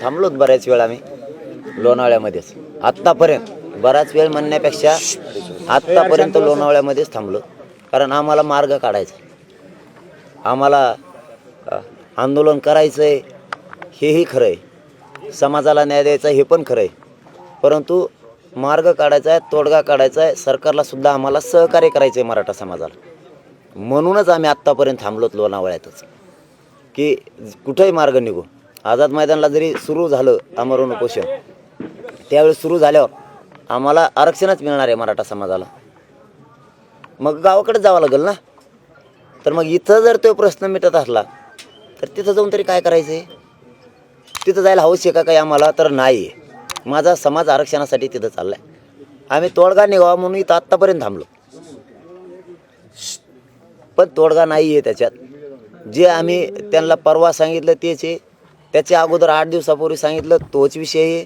थांबलोत बऱ्याच वेळ आम्ही लोणावळ्यामध्येच. आत्तापर्यंत बराच वेळ म्हणण्यापेक्षा आत्तापर्यंत लोणावळ्यामध्येच थांबलो कारण आम्हाला मार्ग काढायचा आहे. आम्हाला आंदोलन करायचं आहे हेही खरं आहे समाजाला न्याय द्यायचा हे पण खरं आहे परंतु मार्ग काढायचा आहे तोडगा काढायचा आहे सरकारला सुद्धा आम्हाला सहकार्य करायचं आहे मराठा समाजाला. म्हणूनच आम्ही आत्तापर्यंत थांबलोत लोणावळ्यातच. की कुठंही मार्ग निघू. आझाद मैदानला जरी सुरू झालं आमरण उपोषण त्यावेळेस सुरू झाल्यावर आम्हाला आरक्षणच मिळणार आहे मराठा समाजाला. मग गावाकडे जावं लागेल ना? तर मग इथं जर तो प्रश्न मिटत असला तर तिथं जाऊन तरी काय करायचं आहे तिथं जायला हवंच आहे का काही आम्हाला? तर नाही. आहे माझा समाज आरक्षणासाठी तिथं चालला आहे आम्ही तोडगा निघावा म्हणून इथं आत्तापर्यंत थांबलो. पण तोडगा नाही आहे त्याच्यात. जे आम्ही त्यांना परवा सांगितलं तेच आहे. त्याच्या अगोदर आठ दिवसापूर्वी सांगितलं तोच विषय आहे.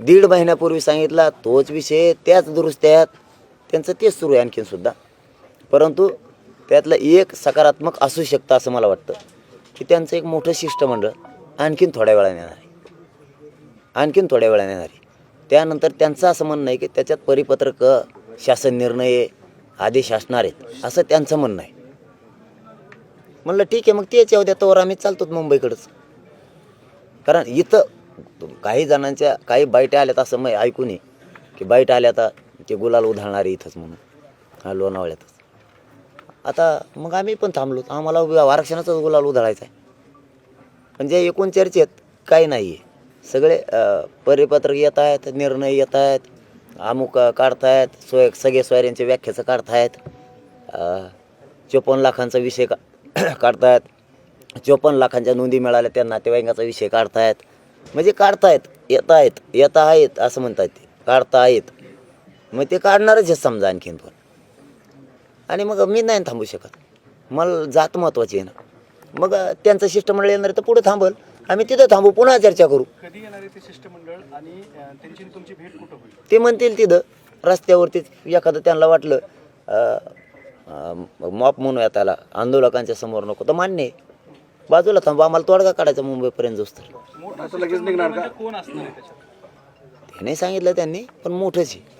दीड महिन्यापूर्वी सांगितला तोच विषय आहे. त्याच दुरुस्त्या त्यांचं तेच सुरू आहे आणखीन सुद्धा. परंतु त्यातलं एक सकारात्मक असू शकतं असं मला वाटतं की त्यांचं एक मोठं शिष्टमंडळ आणखीन थोड्या वेळाने येणार आहे. आणखीन थोड्या वेळाने येणार आहे. त्यानंतर त्यांचं असं म्हणणं आहे की त्याच्यात परिपत्रक शासन निर्णय आदेश असणार आहेत असं त्यांचं म्हणणं आहे. म्हणलं ठीक आहे मग तेच येऊ द्या तोवर आम्ही चालतो मुंबईकडंच. कारण इथं काही जणांच्या काही बाईट आल्यात असं मग ऐकून आहे की बाईट आल्या आता ते गुलाल उधळणारे इथंच म्हणून. हा लोणावळ्यातच. आता मग आम्ही पण थांबलो. आम्हाला आरक्षणाचाच गुलाल उधळायचा आहे. म्हणजे एकूण चर्चेत काही नाही आहे सगळे परिपत्रक येत आहेत निर्णय येत आहेत अमुक काढतायत सोय सगळे सोयऱ्यांच्या व्याख्याचं काढतायत चोपन्न लाखांचा विषय का काढतायत. चोपन्न लाखांच्या नोंदी मिळाल्या त्या नातेवाईकाचा विषय काढतायत. म्हणजे काढतायत येत आहेत येत आहेत असं म्हणतात ते. काढता आहेत मग ते काढणारच आहे समजा आणखीन पण. आणि मग मी नाही थांबू शकत. मला जात महत्त्वाची आहे ना. मग त्यांचं शिष्टमंडळ येणार तर पुढे थांबल. आम्ही तिथं थांबू पुन्हा चर्चा करू. कधी येणार आहे ते शिष्टमंडळ आणि अं, त्यांची आणि तुमची भेट कुठं होईल? ते म्हणतील तिथं. रस्त्यावरती एखादं त्यांना वाटलं मॉप म्हणूया त्याला. आंदोलकांच्या समोर नको तर मान्य आहे. बाजूला थांबू आम्हाला तोडगा काढायचा मुंबईपर्यंत जोस तर मोठं शिष्टमंडळ म्हणजे कोण असणार आहे त्याच्यात? त्याने सांगितलं त्यांनी पण मोठंच आहे.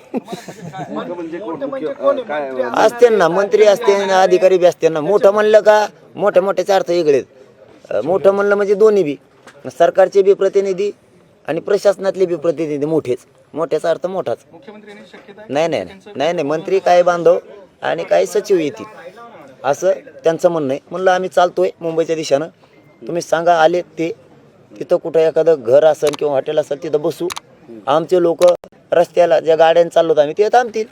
म्हणजे काय? असते ना मंत्री असते ना अधिकारी बी असते ना. मोठं म्हणलं का मोठ्या मोठ्याचे अर्थ वेगळेच अं, मोठं म्हणलं म्हणजे दोन्ही बी. सरकारचे बी प्रतिनिधी आणि प्रशासनातले बी प्रतिनिधी मोठेच. मोठ्याचा अर्थ मोठाच. मुख्यमंत्री यांनी शक्यता आहे नाही नाही नाही नाही नाही. मंत्री काय बांधव आणि काही सचिव येतील. असं त्यांचं म्हणणं आहे. म्हणलं आम्ही चालतोय मुंबईच्या दिशेनं. तुम्ही सांगा आले ते. तिथं कुठं एखादं घर असेल किंवा हॉटेल असेल तिथं बसू. आमचे लोक रस्त्याला ज्या गाड्याने चाललो आम्ही ते थांबतील.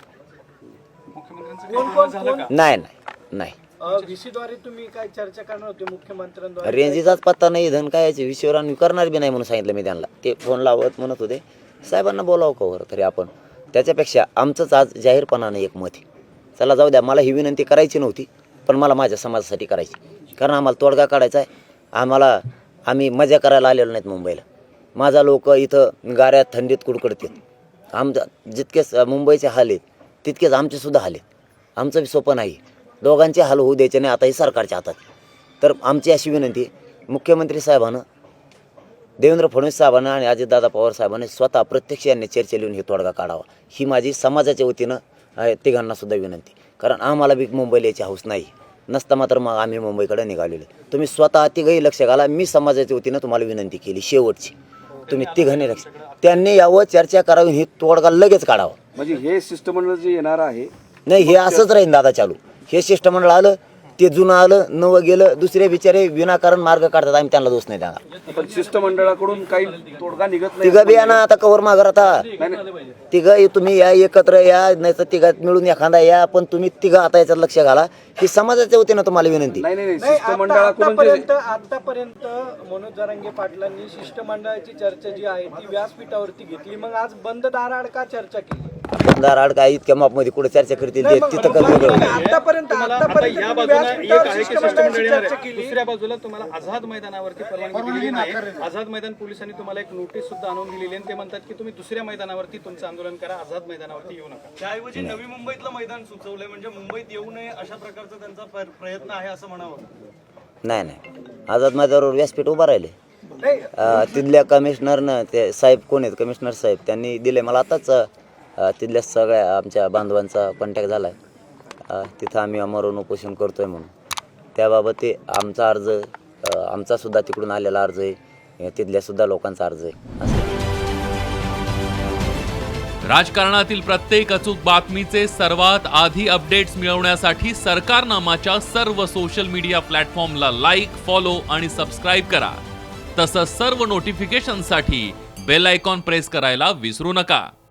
नाही नाही नाही. व्हीसी द्वारे तुम्ही काय चर्चा करणार होते मुख्यमंत्र्यांद्वारे? रेंजीचाच पत्ता नाही धन काय याच्या विषयावर आम्ही करणार बी नाही म्हणून सांगितलं मी त्यांना. ते फोन लावत म्हणत होते. साहेबांना बोलावं कवर तरी आपण? त्याच्यापेक्षा आमचंच आज जाहीरपणानं एक मत आहे. चला जाऊ द्या मला ही विनंती करायची नव्हती. पण मला माझ्या समाजासाठी करायची. कारण आम्हाला तोडगा काढायचा आहे. आम्हाला आम्ही मजा करायला आलेलो नाहीत मुंबईला. माझा लोक इथं गाऱ्यात थंडीत कुडकडतात आमच्या जितकेच मुंबईचे हाल आहेत तितकेच आमचेसुद्धा हाल आहेत. आमचं बी सोपं नाही. दोघांचे हाल होऊ द्यायचे नाही आता हे सरकारच्या हातात. तर आमची अशी विनंती मुख्यमंत्री साहेबानं देवेंद्र फडणवीस साहेबांना आणि अजितदादा पवार साहेबांनी स्वतः प्रत्यक्ष यांनी चर्चा लिहून हे तोडगा काढावा. ही माझी समाजाच्या वतीनं तिघांनासुद्धा विनंती. कारण आम्हाला बी मुंबईला यायची हौस नाही. नसता मात्र मग आम्ही मुंबईकडे निघालेलो. तुम्ही स्वतः तिघही लक्ष घाला. मी समाजाच्या वतीनं तुम्हाला विनंती केली शेवटची. तुम्ही तिघांनी लक्ष. त्यांनी यावं चर्चा करावी ही तोडगा लगेच काढावा. म्हणजे हे शिष्टमंडळ जे येणार आहे नाही हे असंच राहील दादा चालू. हे शिष्टमंडळ आलं ते जुनं आलं नवं गेलं दुसरे बिचारे विनाकारण मार्ग काढतात. आम्ही त्यांना दोष नाही देणार. पण शिष्टमंडळाकडून काही तोडगा निघत नाही. तिघं बी या ना आता कवर माघार आता. तिघं तुम्ही या एकत्र या नाही तर तिघात मिळून एखादा या पण तुम्ही तिघं आता याच्यात लक्ष घाला. ही समाजाच्या वतीनं तुम्हाला विनंती. नाही नाही नाही. नाही आता- शिष्टमंडळाकडून जे आतापर्यंत आतापर्यंत मनोज जरांगे पाटलांनी शिष्टमंडळाची चर्चा जी आहे ती व्यासपीठावरती घेतली. मग आज बंद दाराआड का चर्चा केली? दाराड काय इतक्या मापमध्ये कुठे चर्चा करतील ते तिथं आतापर्यंत या बाजूला एक आहे की शिष्टमंडळ दुसऱ्या बाजूला तुम्हाला आझाद मैदानावरती परवानगी दिलेली नाही. आझाद मैदान पोलिसांनी तुम्हाला एक नोटीस सुद्धा आणून दिलेली आहे आणि ते म्हणतात की तुम्ही दुसऱ्या मैदानावरती तुमचं आंदोलन करा आझाद मैदानावरती येऊ नका. त्याऐवजी नवी मुंबईतलं मैदान सुचवलंय म्हणजे मुंबईत येऊ नये अशा प्रकारचा त्यांचा प्र- प्रयत्न आहे असं म्हणावं. नाही नाही. आझाद मैदानावर व्यासपीठ उभा राहिले तिथल्या कमिशनरनं ते साहेब कोण आहेत? कमिशनर साहेब त्यांनी दिले मला आताच तिथल्या सगळ्या आमच्या बांधवांचा कॉन्टॅक्ट झाला आहे तिथं आम्ही अमरण उपोषण करतो आहे म्हणून. त्याबाबत ते आमचा अर्ज आमचासुद्धा तिकडून आलेला अर्ज आहे. तिथल्यासुद्धा लोकांचा अर्ज आहे. असं. राजकारणातील प्रत्येक अचूक बातमीचे सर्वात आधी अपडेट्स मिळवण्यासाठी सरकारनामाच्या सर्व सोशल मीडिया प्लॅटफॉर्मला लाईक फॉलो आणि सबस्क्राईब करा. तसंच सर्व नोटिफिकेशनसाठी बेल आयकॉन प्रेस करायला विसरू नका.